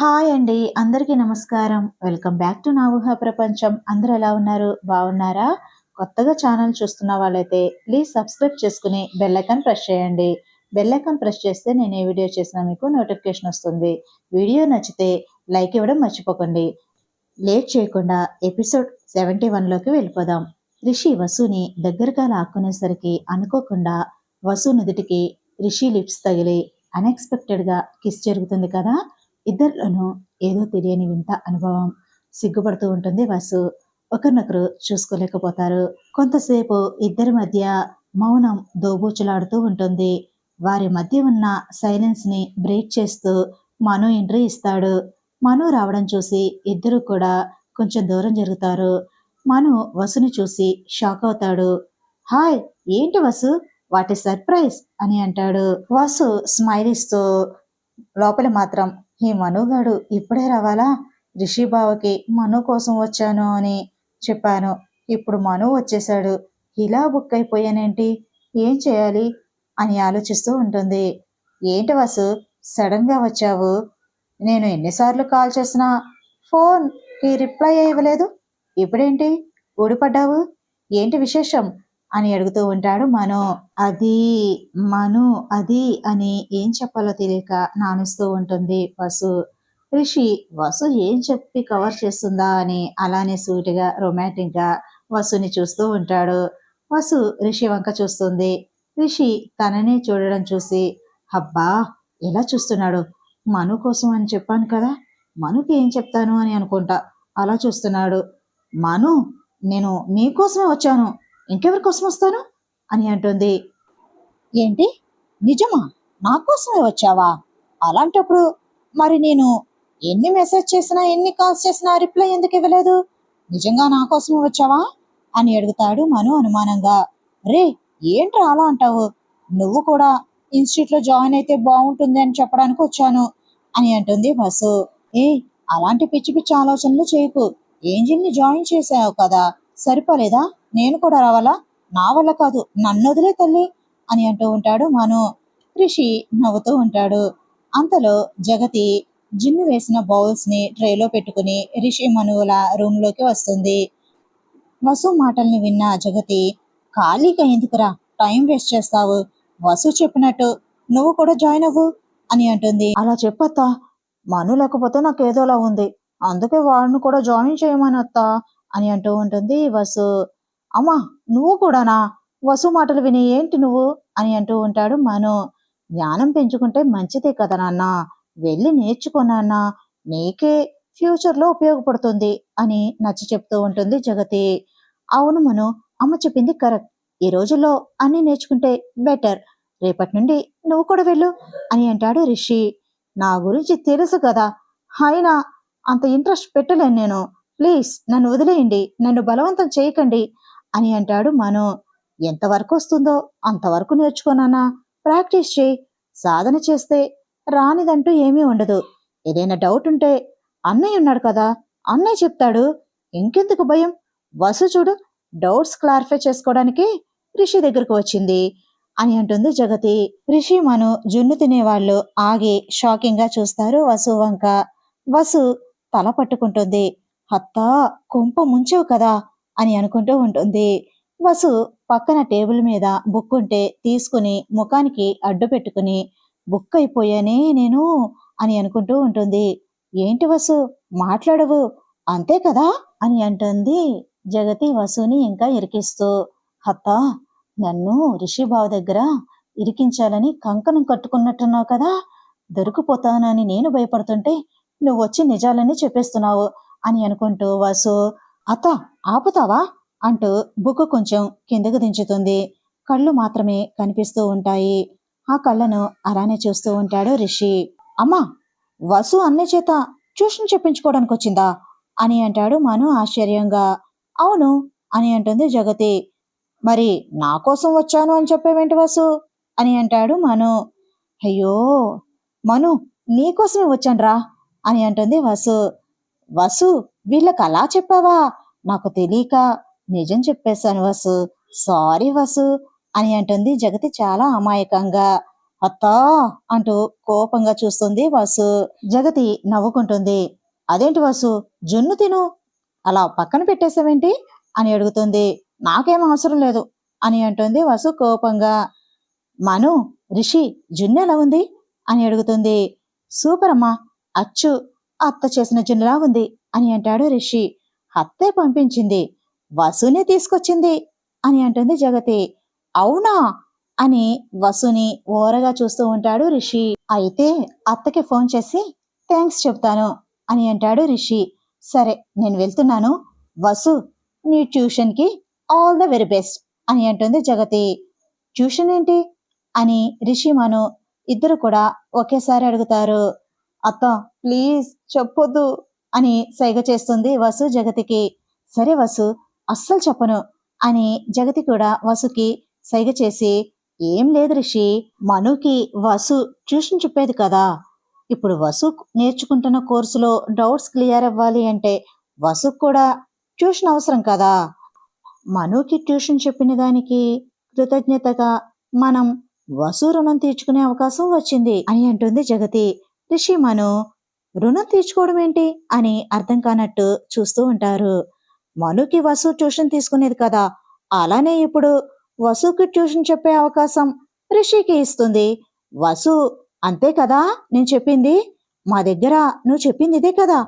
Hi అండి అందరికీ నమస్కారం. వెల్కమ్ బ్యాక్ టు నా ఊహ ప్రపంచం. అందరు ఎలా ఉన్నారు? బాగున్నారా? కొత్తగా ఛానల్ చూస్తున్న వాళ్ళైతే ప్లీజ్ సబ్స్క్రైబ్ చేసుకుని బెల్లైకాన్ ప్రెస్ చేయండి. బెల్లైకాన్ ప్రెస్ చేస్తే నేను ఏ వీడియో చేసినా మీకు నోటిఫికేషన్ వస్తుంది. వీడియో నచ్చితే లైక్ ఇవ్వడం మర్చిపోకండి. లేట్ చేయకుండా ఎపిసోడ్ సెవెంటీ వన్లోకి వెళ్ళిపోదాం. రిషి వసుని దగ్గరగా లాక్కునేసరికి అనుకోకుండా వసు నుదుటికి రిషి లిప్స్ తగిలి అన్ఎక్స్పెక్టెడ్గా కిస్ జరుగుతుంది కదా? ఇద్దరిలోనూ ఏదో తెలియని వింత అనుభవం సిగ్గుపడుతూ ఉంటుంది వసు. ఒకరినొకరు చూసుకోలేకపోతారు. కొంతసేపు ఇద్దరి మధ్య మౌనం దోబూచులాడుతూ ఉంటుంది. వారి మధ్య ఉన్న సైలెన్స్ని బ్రేక్ చేస్తూ మను ఎంట్రీ ఇస్తాడు. మను రావడం చూసి ఇద్దరు కూడా కొంచెం దూరం జరుగుతారు. మను వసుని చూసి షాక్ అవుతాడు. హాయ్ ఏంటి వసు? వాటి సర్ప్రైజ్ అని అంటాడు. వసు స్మైల్ ఇస్తూ లోపల మాత్రం ఈ మనుగాడు ఇప్పుడే రావాలా? రిషిబావకి మను కోసం వచ్చాను అని చెప్పాను. ఇప్పుడు మను వచ్చేశాడు. ఇలా బుక్ అయిపోయానేంటి? ఏం చేయాలి? అని ఆలోచిస్తూ ఉంటుంది. ఏంటి వసు సడన్గా వచ్చావు? నేను ఎన్నిసార్లు కాల్ చేసినా ఫోన్కి రిప్లై ఇవ్వలేదు. ఇప్పుడేంటి? ఊడిపడ్డావు? ఏంటి విశేషం? అని అడుగుతూ ఉంటాడు. మను అది మను అది అని ఏం చెప్పాలో తెలియక నానుస్తూ ఉంటుంది. వసు రిషి వసు ఏం చెప్పి కవర్ చేస్తుందా అని అలానే సూటిగా రొమాంటిక్గా వసుని చూస్తూ ఉంటాడు. వసు రిషి వంక చూస్తుంది. రిషి తననే చూడడం చూసి అబ్బా ఎలా చూస్తున్నాడు? మను కోసం అని చెప్పాను కదా. మనుకి ఏం చెప్తాను అని అనుకుంటా. అలా చూస్తున్నాడు. మను నేను నీకోసమే వచ్చాను. ఇంకెవరి కోసం వస్తాను? అని అంటుంది. ఏంటి? నిజమా? నా కోసమే వచ్చావా? అలాంటప్పుడు మరి నేను ఎన్ని మెసేజ్ చేసినా ఎన్ని కాల్స్ చేసినా రిప్లై ఎందుకు ఇవ్వలేదు? నిజంగా నా కోసమే వచ్చావా? అని అడుగుతాడు మను అనుమానంగా. రే ఏంట్రా అలా అంటావు? నువ్వు కూడా ఇన్స్టిట్యూట్లో జాయిన్ అయితే బాగుంటుంది అని చెప్పడానికి వచ్చాను అని అంటుంది బస్సు ఏ అలాంటి పిచ్చి పిచ్చి ఆలోచనలు చేయకు. ఏంజిల్ని జాయిన్ చేసావు కదా? సరిపోలేదా? నేను కూడా రావాలా? నా వల్ల కాదు నన్ను వదిలే తల్లి! అని అంటూ ఉంటాడు మను. రిషి నవ్వుతూ ఉంటాడు. అంతలో జగతి జిన్ను వేసిన బౌల్స్ని ట్రేలో పెట్టుకుని రిషి మనువుల రూమ్లోకి వస్తుంది. వసు మాటల్ని విన్న జగతి ఖాళీగా ఎందుకురా? టైం వేస్ట్ చేస్తావు. వసు చెప్పినట్టు నువ్వు కూడా జాయిన్ అవ్వు అని అంటుంది. అలా చెప్పత్తా. మను లేకపోతే నాకు ఏదోలా ఉంది. అందుకే వాడిని కూడా జాయిన్ చేయమని అత్తా అని అంటూ ఉంటుంది. వసు అమ్మా నువ్వు కూడానా? వసు మాటలు విని ఏంటి నువ్వు? అని అంటూ ఉంటాడు మను. జ్ఞానం పెంచుకుంటే మంచిదే కదా నాన్న? వెళ్ళి నేర్చుకో నాన్న. నీకే ఫ్యూచర్లో ఉపయోగపడుతుంది అని నచ్చ చెప్తూ ఉంటుంది జగతి. అవును మను అమ్మ చెప్పింది కరెక్ట్. ఈ రోజుల్లో అన్ని నేర్చుకుంటే బెటర్. రేపటి నుండి నువ్వు కూడా వెళ్ళు అని అంటాడు రిషి. నా గురించి తెలుసు కదా? అయినా అంత ఇంట్రెస్ట్ పెట్టలేను నేను. ప్లీజ్ నన్ను వదిలేయండి నన్ను బలవంతం చేయకండి అని అంటాడు మను. ఎంతవరకు వస్తుందో అంతవరకు నేర్చుకోనానా ప్రాక్టీస్ చేయి. సాధన చేస్తే రానిదంటూ ఏమీ ఉండదు. ఏదైనా డౌట్ ఉంటే అన్నయ్య ఉన్నాడు కదా అన్నయ్య చెప్తాడు. ఇంకెందుకు భయం? వసు చూడు డౌట్స్ క్లారిఫై చేసుకోవడానికి రిషి దగ్గరకు వచ్చింది అని అంటుంది జగతి. రిషి మను జున్ను తినేవాళ్ళు ఆగి షాకింగ్గా చూస్తారు వసు వంక. వసు తల పట్టుకుంటుంది. అత్త కొంప ముంచావు కదా అని అనుకుంటూ ఉంటుంది. వసు పక్కన టేబుల్ మీద బుక్ ఉంటే తీసుకుని ముఖానికి అడ్డు పెట్టుకుని బుక్ అయిపోయానే నేను అని అనుకుంటూ ఉంటుంది. ఏంటి వసు మాట్లాడవు అంతే కదా అని అంటుంది జగతి వసుని ఇంకా ఇరికిస్తూ. హత్తా నన్ను రిషిబావ దగ్గర ఇరికించాలని కంకణం కట్టుకున్నట్టున్నావు కదా దొరికిపోతానని నేను భయపడుతుంటే నువ్వు వచ్చి నిజాలని చెప్పేస్తున్నావు. అని అనుకుంటూ వాసు అత్త ఆపుతావా? అంటూ బుక్ కొంచెం కిందకు దించుతుంది. కళ్ళు మాత్రమే కనిపిస్తూ ఉంటాయి. ఆ కళ్ళను అలానే చూస్తూ ఉంటాడు రిషి. అమ్మా వసు అన్న చేత ట్యూషన్ చెప్పించుకోవడానికి వచ్చిందా? అని అంటాడు మను ఆశ్చర్యంగా. అవును అని అంటుంది జగతి. మరి నా కోసం వచ్చాను అని చెప్పేవేంటి వసు? అని అంటాడు మను. అయ్యో మను నీకోసమే వచ్చానురా అని అంటుంది వసు. వసు వీళ్ళకి అలా చెప్పావా? నాకు తెలియక నిజం చెప్పేశాను వసు. సారీ వసు అని అంటుంది జగతి చాలా అమాయకంగా. అత్తా అంటూ కోపంగా చూస్తుంది వసు. జగతి నవ్వుకుంటుంది. అదేంటి వసు? జున్ను తిను. అలా పక్కన పెట్టేసావేంటి అని అడుగుతుంది. నాకేం అవసరం లేదు అని అంటుంది వసు కోపంగా. మను రిషి జున్ను ఎలా ఉంది? అని అడుగుతుంది. సూపర్ అమ్మా. అచ్చు అత్త చేసిన జున్నులా ఉంది అని అంటాడు రిషి. అత్తే పంపించింది వసునే తీసుకొచ్చింది అని అంటుంది జగతి. అవునా? అని వసుని ఓరగా చూస్తూ ఉంటాడు రిషి. అయితే అత్తకి ఫోన్ చేసి థ్యాంక్స్ చెప్తాను అని అంటాడు రిషి. సరే నేను వెళ్తున్నాను. వసు నీ ట్యూషన్కి ఆల్ ద వెరీ బెస్ట్ అని అంటుంది జగతి. ట్యూషన్ ఏంటి? అని రిషి మను. ఇద్దరు కూడా ఒకేసారి అడుగుతారు. అత్త ప్లీజ్ చెప్పొద్దు అని సైగ చేస్తుంది వసు జగతికి. సరే వసు అస్సలు చెప్పను అని జగతి కూడా వసుకి సైగ చేసి ఏం లేదు రిషి మనుకి వసు ట్యూషన్ చెప్పేది కదా. ఇప్పుడు వసు నేర్చుకుంటున్న కోర్సులో డౌట్స్ క్లియర్ అవ్వాలి అంటే వసుకు కూడా ట్యూషన్ అవసరం కదా. మనుకి ట్యూషన్ చెప్పిన దానికి కృతజ్ఞతగా మనం వసు రుణం తీర్చుకునే అవకాశం వచ్చింది అని అంటుంది జగతి. రిషి మను రుణం తీర్చుకోవడం ఏంటి అని అర్థం కానట్టు చూస్తూ ఉంటారు. మనుకి వసు ట్యూషన్ తీసుకునేది కదా అలానే ఇప్పుడు వసుకి ట్యూషన్ చెప్పే అవకాశం రిషికి ఇస్తుంది. వసు అంతే కదా నేను చెప్పింది? మా దగ్గర నువ్వు చెప్పింది ఇదే కదా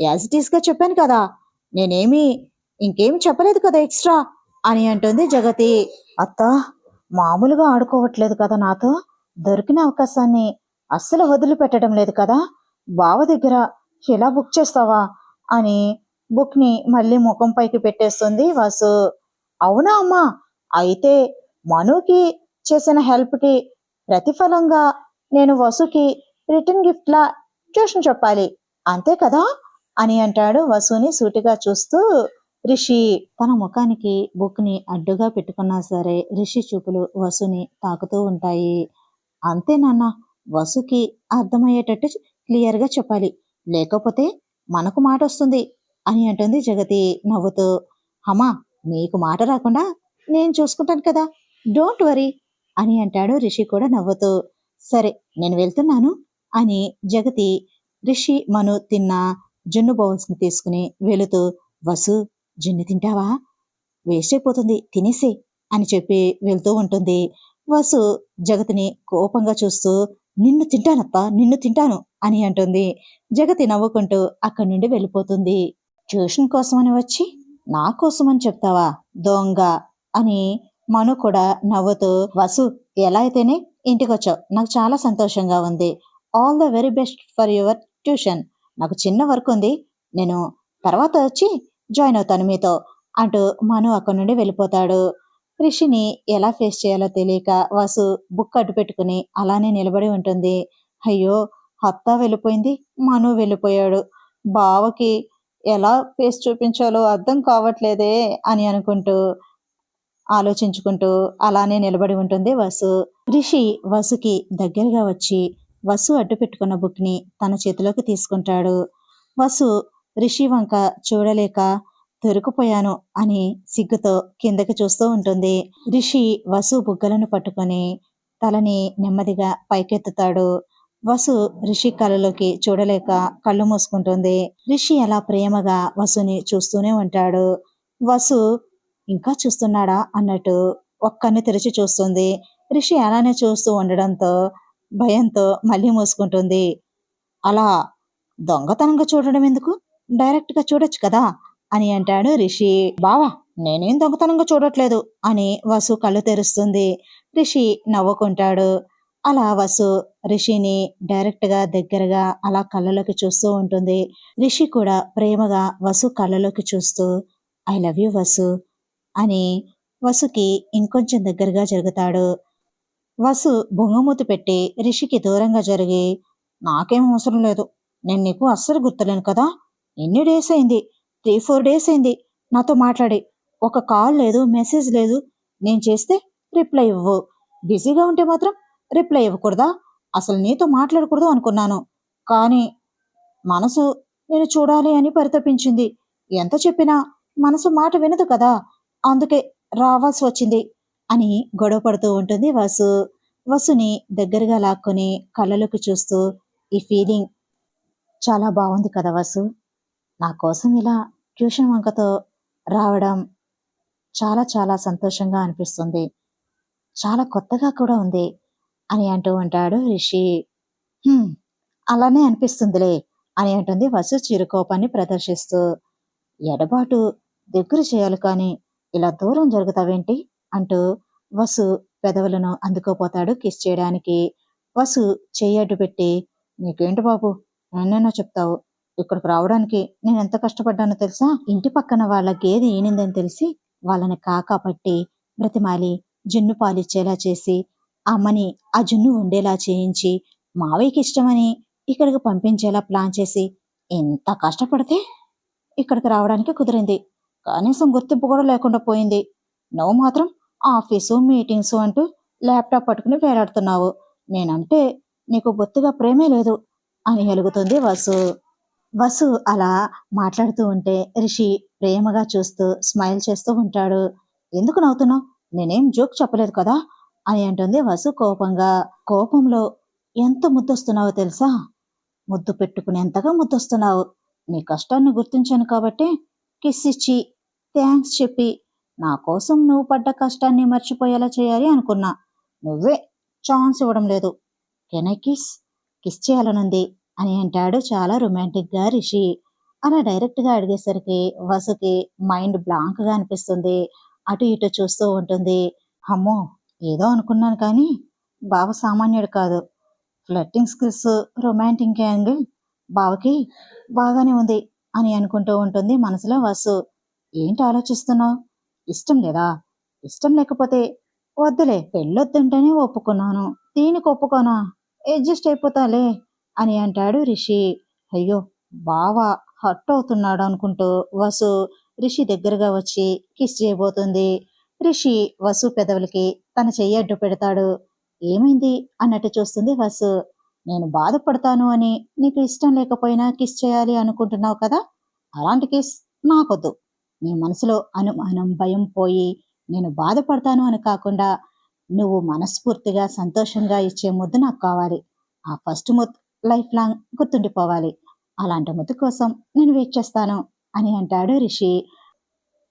యాజ్ ఇట్గా చెప్పాను కదా నేనేమి ఇంకేం చెప్పలేదు కదా ఎక్స్ట్రా అని అంటుంది జగతి. అత్త మామూలుగా ఆడుకోవట్లేదు కదా నాతో దొరికిన అవకాశాన్ని అస్సలు వదిలిపెట్టడం లేదు కదా? బావ దగ్గర ఎలా బుక్ చేస్తావా? అని బుక్ని మళ్ళీ ముఖం పైకి పెట్టేస్తుంది వాసు. అవునా అమ్మా? అయితే మనుకి చేసిన హెల్ప్కి ప్రతిఫలంగా నేను వసుకి రిటర్న్ గిఫ్ట్ లా ట్యూషన్ చెప్పాలి. అంతే కదా? అని అంటాడు వసుని సూటిగా చూస్తూ. రిషి తన ముఖానికి బుక్ని అడ్డుగా పెట్టుకున్నా సరే రిషి చూపులు వసుని తాకుతూ ఉంటాయి. అంతే నాన్న. వసుకి అర్థమయ్యేటట్టు క్లియర్గా చెప్పాలి. లేకపోతే మనకు మాట వస్తుంది అని అంటుంది జగతి నవ్వుతూ. అమ్మా నీకు మాట రాకుండా నేను చూసుకుంటాను కదా డోంట్ వరీ అని అంటాడు రిషి కూడా నవ్వుతూ. సరే నేను వెళ్తున్నాను అని జగతి రిషి మను తిన్న జున్ను బౌల్స్ని తీసుకుని వెళుతూ వసు జున్ను తింటావా? వేస్ట్ అయిపోతుంది తినేసే అని చెప్పి వెళ్తూ ఉంటుంది. వసు జగతిని కోపంగా చూస్తూ నిన్ను తింటానప్ప నిన్ను తింటాను అని అంటుంది. జగతి నవ్వుకుంటూ అక్కడి నుండి వెళ్ళిపోతుంది. ట్యూషన్ కోసమని వచ్చి నా కోసమని చెప్తావా దొంగ అని మను కూడా నవ్వుతూ వసు ఎలా అయితేనే ఇంటికి వచ్చావు నాకు చాలా సంతోషంగా ఉంది. All the very best for your tuition. నాకు చిన్న వర్క్ ఉంది. నేను తర్వాత వచ్చి జాయిన్ అవుతాను మీతో అంటూ మను అక్కడి నుండి వెళ్ళిపోతాడు. రిషిని ఎలా ఫేస్ చేయాలో తెలియక వాసు బుక్ అడ్డు పెట్టుకుని అలానే నిలబడి ఉంటుంది. అయ్యో అత్త వెళ్ళిపోయింది మను వెళ్ళిపోయాడు. బావకి ఎలా ఫేస్ చూపించాలో అర్థం కావట్లేదే అని అనుకుంటూ ఆలోచించుకుంటూ అలానే నిలబడి ఉంటుంది వసు. రిషి వసుకి దగ్గరగా వచ్చి వసు అడ్డు పెట్టుకున్న బుక్ని తన చేతిలోకి తీసుకుంటాడు. వసు రిషి వంక చూడలేక దొరికిపోయాను అని సిగ్గుతో కిందకి చూస్తూ ఉంటుంది. రిషి వసు బుగ్గలను పట్టుకొని తలని నెమ్మదిగా పైకెత్తుతాడు. వసు రిషి కళ్ళలోకి చూడలేక కళ్ళు మూసుకుంటుంది. రిషి అలా ప్రేమగా వసుని చూస్తూనే ఉంటాడు. వసు ఇంకా చూస్తున్నాడా? అన్నట్టు ఒక్కరిని తెరిచి చూస్తుంది. రిషి అలానే చూస్తూ ఉండడంతో భయంతో మళ్ళీ మూసుకుంటుంది. అలా దొంగతనంగా చూడడం ఎందుకు? డైరెక్ట్గా చూడొచ్చు కదా! అని అంటాడు రిషి. బావా నేనేం దొంగతనంగా చూడట్లేదు అని వసు కళ్ళు తెరుస్తుంది. రిషి నవ్వుకుంటాడు. అలా వసు రిషిని డైరెక్ట్గా దగ్గరగా అలా కళ్ళలోకి చూస్తూ ఉంటుంది. రిషి కూడా ప్రేమగా వసు కళ్ళలోకి చూస్తూ ఐ లవ్ యూ వసు అని వసుకి ఇంకొంచెం దగ్గరగా జరుగుతాడు. వసు బొంగమూతి పెట్టి రిషికి దూరంగా జరిగి నాకేం అవసరం లేదు. నేను నీకు అస్సలు గుర్తులేను కదా. ఎన్ని డేస్ అయింది? త్రీ ఫోర్ డేస్ అయింది. నాతో మాట్లాడి. ఒక కాల్ లేదు మెసేజ్ లేదు. నేను చేస్తే రిప్లై ఇవ్వు. బిజీగా ఉంటే మాత్రం రిప్లై ఇవ్వకూడదా? అసలు నీతో మాట్లాడకూడదు అనుకున్నాను. కానీ మనసు నేను చూడాలి అని పరితపించింది. ఎంత చెప్పినా మనసు మాట వినదు కదా? అందుకే రావాల్సి వచ్చింది అని గొడవ పడుతూ ఉంటుంది వసు. వసుని దగ్గరగా లాక్కొని కళ్ళలోకి చూస్తూ ఈ ఫీలింగ్ చాలా బాగుంది కదా వసు. నా కోసం ఇలా ట్యూషన్ వంకతో రావడం చాలా చాలా సంతోషంగా అనిపిస్తుంది. చాలా కొత్తగా కూడా ఉంది అని అంటూ ఉంటాడు రిషి. అలానే అనిపిస్తుందిలే అని అంటుంది వసు చిరుకోపాన్ని ప్రదర్శిస్తూ. ఎడబాటు దగ్గర చేయాలి కానీ ఇలా దూరం జరుగుతావేంటి? అంటూ వసు పెదవులను అందుకోపోతాడు కిస్ చేయడానికి. వసు చెయ్యడ్డు పెట్టి నీకేంటి బాబు? ఎన్నైనా చెప్తావు? ఇక్కడికి రావడానికి నేను ఎంత కష్టపడ్డానో తెలుసా? ఇంటి పక్కన వాళ్ళ గేదె ఈనిందని తెలిసి వాళ్ళని కాకాపట్టి బ్రతిమాలి జున్ను పాలిచ్చేలా చేసి అమ్మని ఆ జున్ను ఉండేలా చేయించి మావయ్యకి ఇష్టమని ఇక్కడికి పంపించేలా ప్లాన్ చేసి ఎంత కష్టపడితే ఇక్కడికి రావడానికి కుదిరింది. కనీసం గుర్తింపు కూడా లేకుండా పోయింది. నువ్వు మాత్రం ఆఫీసు మీటింగ్స్ అంటూ ల్యాప్టాప్ పట్టుకుని వేలాడుతున్నావు. నేనంటే నీకు బొత్తిగా ప్రేమే లేదు అని ఎలుగుతుంది వసు. వసు అలా మాట్లాడుతూ ఉంటే రిషి ప్రేమగా చూస్తూ స్మైల్ చేస్తూ ఉంటాడు. ఎందుకు నవ్వుతున్నావు? నేనేం జోక్ చెప్పలేదు కదా? అని అంటుంది వసు కోపంగా. కోపంలో ఎంత ముద్దొస్తున్నావో తెలుసా? ముద్దు పెట్టుకునేంతగా ముద్దొస్తున్నావు. నీ కష్టాన్ని గుర్తించాను కాబట్టి కిస్ ఇచ్చి థ్యాంక్స్ చెప్పి నా కోసం నువ్వు పడ్డ కష్టాన్ని మర్చిపోయేలా చేయాలి అనుకున్నా. నువ్వే ఛాన్స్ ఇవ్వడం లేదు. Can I kiss? కిస్ చేయాలనుంది. అని అంటాడు చాలా రొమాంటిక్గా రిషి. అలా డైరెక్ట్గా అడిగేసరికి వసుకి మైండ్ బ్లాంక్గా అనిపిస్తుంది. అటు ఇటు చూస్తూ ఉంటుంది. అమ్మో ఏదో అనుకున్నాను కానీ బావ సామాన్యుడు కాదు. ఫ్లట్టింగ్ స్కిల్స్ రొమాంటిక్ యాంగిల్ బావకి బాగానే ఉంది అని అనుకుంటూ ఉంటుంది మనసులో వసు. ఏంటి ఆలోచిస్తున్నావు? ఇష్టం లేదా? ఇష్టం లేకపోతే వద్దులే పెళ్ళొద్దంటేనే ఒప్పుకున్నాను. దీనికి ఒప్పుకోనా? అడ్జస్ట్ అయిపోతాలే. అని అంటాడు రిషి. అయ్యో బావ హర్ట్ అవుతున్నాడు అనుకుంటూ వసు రిషి దగ్గరగా వచ్చి కిస్ చేయబోతుంది. రిషి వసు పెదవులకి తన చెయ్యి అడ్డు పెడతాడు. ఏమైంది? అన్నట్టు చూస్తుంది వసు. నేను బాధపడతాను అని నీకు ఇష్టం లేకపోయినా కిస్ చేయాలి అనుకుంటున్నావు కదా? అలాంటి కిస్ నాకొద్దు. నీ మనసులో అనుమానం భయం పోయి నేను బాధపడతాను అని కాకుండా నువ్వు మనస్ఫూర్తిగా సంతోషంగా ఇచ్చే ముద్దు నాకు కావాలి. ఆ ఫస్ట్ ముద్దు లైఫ్ లాంగ్ గుర్తుండిపోవాలి. అలాంటి ముద్దు కోసం నేను వెయిట్ చేస్తాను అని అంటాడు రిషి.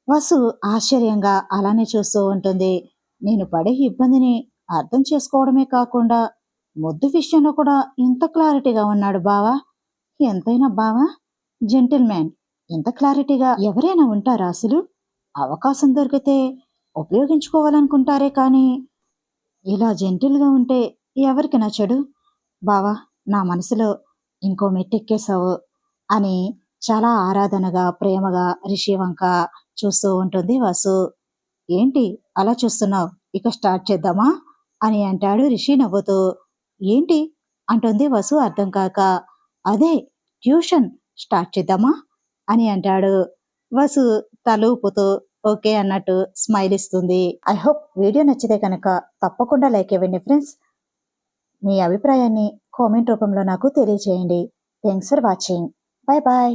వసు ఆశ్చర్యంగా అలానే చూస్తూ ఉంటుంది. నేను పడే ఇబ్బందిని అర్థం చేసుకోవడమే కాకుండా ముద్దు విషయంలో కూడా ఇంత క్లారిటీగా ఉన్నాడు బావా. ఎంతైనా బావా జెంటిల్మ్యాన్ ఇంత క్లారిటీగా ఎవరైనా ఉంటారా అసలు? అవకాశం దొరికితే ఉపయోగించుకోవాలనుకుంటారే కానీ ఇలా జెంటిల్గా ఉంటే ఎవరికి నచ్చడు? బావా నా మనసులో ఇంకో మెట్టెక్కేశావు అని చాలా ఆరాధనగా ప్రేమగా రిషి వంక చూస్తూ ఉంటుంది వసు. ఏంటి అలా చూస్తున్నావు? ఇక స్టార్ట్ చేద్దామా? అని అంటాడు రిషి నవ్వుతూ. ఏంటి? అంటుంది వసు అర్థం కాక. అదే ట్యూషన్ స్టార్ట్ చేద్దామా? అని అంటాడు. వసు తలూపుతూ ఓకే అన్నట్టు స్మైల్ ఇస్తుంది. ఐ హోప్ వీడియో నచ్చితే కనుక తప్పకుండా లైక్ ఇవ్వండి ఫ్రెండ్స్. మీ అభిప్రాయాన్ని కామెంట్ రూపంలో నాకు తెలియజేయండి thanks for watching. Bye bye